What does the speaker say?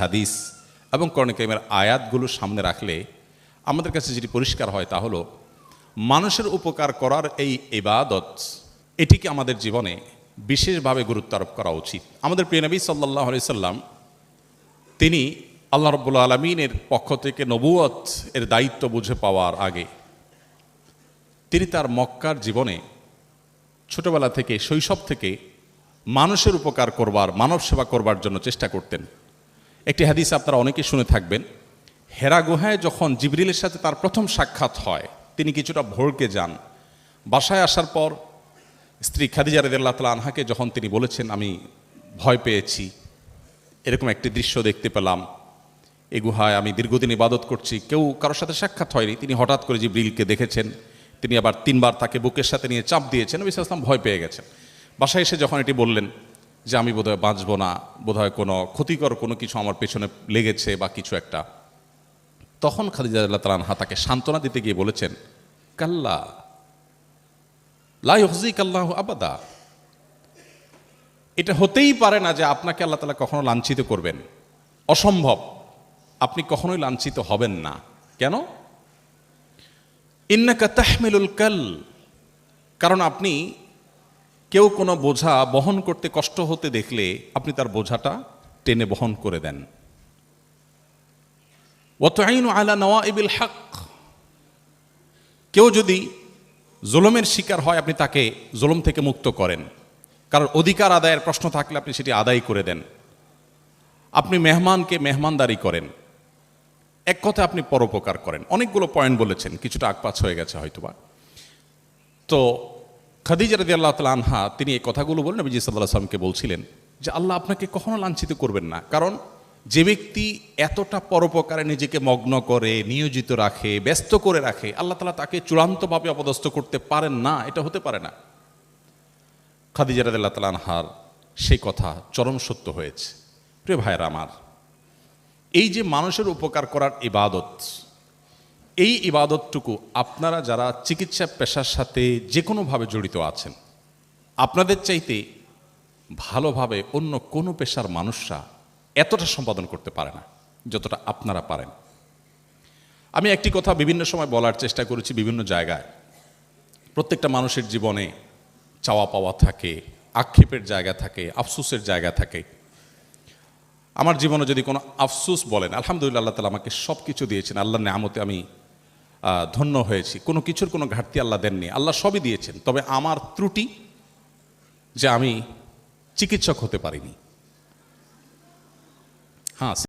হাদিস এবং কর্ণিকাইমের আয়াতগুলো সামনে রাখলে আমাদের কাছে যেটি পরিষ্কার হয় তা হলো, মানুষের উপকার করার এই এবাদত এটিকে আমাদের জীবনে বিশেষভাবে গুরুত্ব আরোপ করা উচিত। আমাদের প্রিয় নবী সাল্লাহ সাল্লাম, তিনি আল্লাহ রব্বুল আলমিনের পক্ষ থেকে নবুয়ত এর দায়িত্ব বুঝে পাওয়ার আগে তিনি তার মক্কার জীবনে ছোটবেলা থেকে, শৈশব থেকে মানুষের উপকার করবার মানব সেবা করবার জন্য চেষ্টা করতেন। একটি হাদিস আপনারা অনেকে শুনে থাকবেন। হেরা গুহায় যখন জিবরিলের সাথে তার প্রথম সাক্ষাৎ হয়, তিনি কিছুটা ভোরকে যান। বাসায় আসার পর স্ত্রী খাদিজা রেদুল্লাহ তালা আনহাকে যখন তিনি বলেছেন, আমি ভয় পেয়েছি। এরকম একটি দৃশ্য দেখতে পেলাম। এ গুহায় আমি দীর্ঘদিন ইবাদত করছি, কেউ কারোর সাথে সাক্ষাৎ হয়নি। তিনি হঠাৎ করে জিবরিলকে দেখেছেন। তিনি আবার তিনবার তাকে বুকের সাথে নিয়ে চাপ দিয়েছেন। ইসলাম ভয় পেয়ে গেছেন। বাসায় এসে যখন এটি বললেন যে আমি বোধহয় বাঁচবো না, বোধহয় কোনো ক্ষতিকর কোনো কিছু আমার পেছনে লেগেছে বা কিছু একটা। তখন খাদিজা আল্লাহ তালানহা তাকে সান্ত্বনা দিতে গিয়ে বলেছেন, কাল্লা লাই হজিক আল্লাহ আবাদা। এটা হতেই পারে না যে আপনাকে আল্লাহ তালা কখনো লাঞ্ছিত করবেন। অসম্ভব। আপনি কখনোই লাঞ্ছিত হবেন না। কেন? ইন্নাকা তাহমিলুল কাল। কারণ আপনি কেউ কোনো বোঝা বহন করতে কষ্ট হতে দেখলে আপনি তার বোঝাটা টেনে বহন করে দেন। ওয়াতাইনু আলা নওয়াইবিল হক। কেউ যদি জুলমের শিকার হয়, আপনি তাকে জুলম থেকে মুক্ত করেন। কারণ অধিকার আদায়ের প্রশ্ন থাকলে আপনি সেটি আদায় করে দেন। আপনি মেহমানকে মেহমানদারি করেন। এক কথা আপনি পরোপকার করেন। অনেকগুলো পয়েন্ট বলেছেন, কিছুটা আকপাছ হয়ে গেছে হয়তোবা। তো খাদিজা রদি আল্লাহ তালা আনহা, তিনি এই কথাগুলো বলেন, নবীজি সাল্লাহ সাল্লামকে বলছিলেন যে, আল্লাহ আপনাকে কখনো লাঞ্ছিত করবেন না। কারণ যে ব্যক্তি এতটা পরোপকারে নিজেকে মগ্ন করে, নিয়োজিত রাখে, ব্যস্ত করে রাখে, আল্লাহ তালা তাকে চূড়ান্তভাবে অপদস্থ করতে পারেন না, এটা হতে পারে না। খাদিজা রদি আল্লাহ তালা আনহার সেই কথা চরম সত্য হয়েছে। প্রিয় ভাইয়ের আমার, এই যে মানুষের উপকার করার ইবাদত এই ইবাদতটুকু আপনারা যারা চিকিৎসা পেশার সাথে যে কোনোভাবে জড়িত আছেন, আপনাদের চাইতে ভালোভাবে অন্য কোনো পেশার মানুষরা এতটা সম্পাদন করতে পারে না, যতটা আপনারা পারেন। আমি একটি কথা বিভিন্ন সময় বলার চেষ্টা করেছি বিভিন্ন জায়গায়। প্রত্যেকটা মানুষের জীবনে চাওয়া পাওয়া থাকে, আক্ষেপের জায়গা থাকে, আফসোসের জায়গা থাকে। আমার জীবনে যদি কোনো আফসোস বলেন, আলহামদুলিল্লাহ আল্লাহ তালা আমাকে সব কিছু দিয়েছেন আল্লাহ নামতে আমি ধন্য হয়েছি। কোনো কিছুর কোনো ঘাটতি আল্লাহ দেননি। আল্লাহ সবই দিয়েছেন। তবে আমার ত্রুটি যে আমি চিকিৎসক হতে পারিনি। হ্যাঁ